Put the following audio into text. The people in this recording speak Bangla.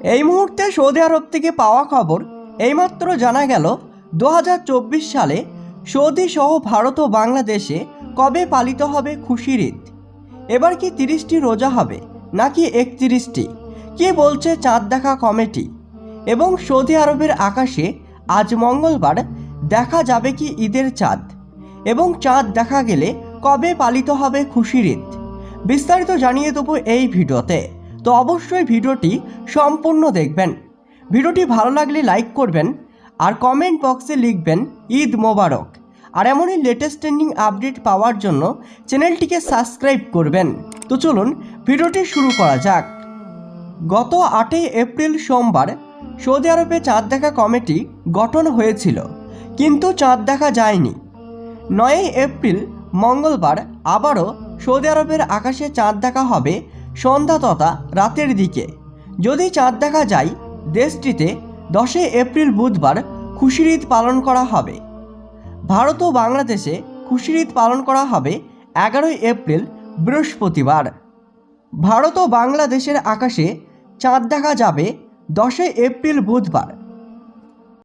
এই মুহূর্তে সৌদি আরব থেকে পাওয়া খবর এইমাত্র জানা গেল দু হাজার চব্বিশ সালে সৌদি সহ ভারত ও বাংলাদেশে কবে পালিত হবে খুশির ঈদ এবার কি তিরিশটি রোজা হবে, নাকি একত্রিশটি? কি বলছে চাঁদ দেখা কমিটি? এবং সৌদি আরবের আকাশে আজ মঙ্গলবার দেখা যাবে কি ঈদের চাঁদ? এবং চাঁদ দেখা গেলে কবে পালিত হবে খুশির ঈদ বিস্তারিত জানিয়ে দেবো এই ভিডিওতে। তো অবশ্যই ভিডিওটি সম্পূর্ণ দেখবেন। ভিডিওটি ভালো লাগলে লাইক করবেন আর কমেন্ট বক্সে লিখবেন, ঈদ মোবারক। আর এমনই লেটেস্ট ট্রেন্ডিং আপডেট পাওয়ার জন্য চ্যানেলটিকে সাবস্ক্রাইব করবেন। তো চলুন ভিডিওটি শুরু করা যাক। গত আটই এপ্রিল সোমবার সৌদি আরবে চাঁদ দেখা কমিটি গঠন হয়েছিল, কিন্তু চাঁদ দেখা যায়নি। নয়ই এপ্রিল মঙ্গলবার আবারও সৌদি আরবের আকাশে চাঁদ দেখা হবে সন্ধ্যা তথা রাতের দিকে। যদি চাঁদ দেখা যায়, দেশটিতে দশই এপ্রিল বুধবার খুশির ঈদ পালন করা হবে। ভারত ও বাংলাদেশে খুশির ঈদ পালন করা হবে এগারোই এপ্রিল, বৃহস্পতিবার। ভারত ও বাংলাদেশের আকাশে চাঁদ দেখা যাবে দশই এপ্রিল বুধবার।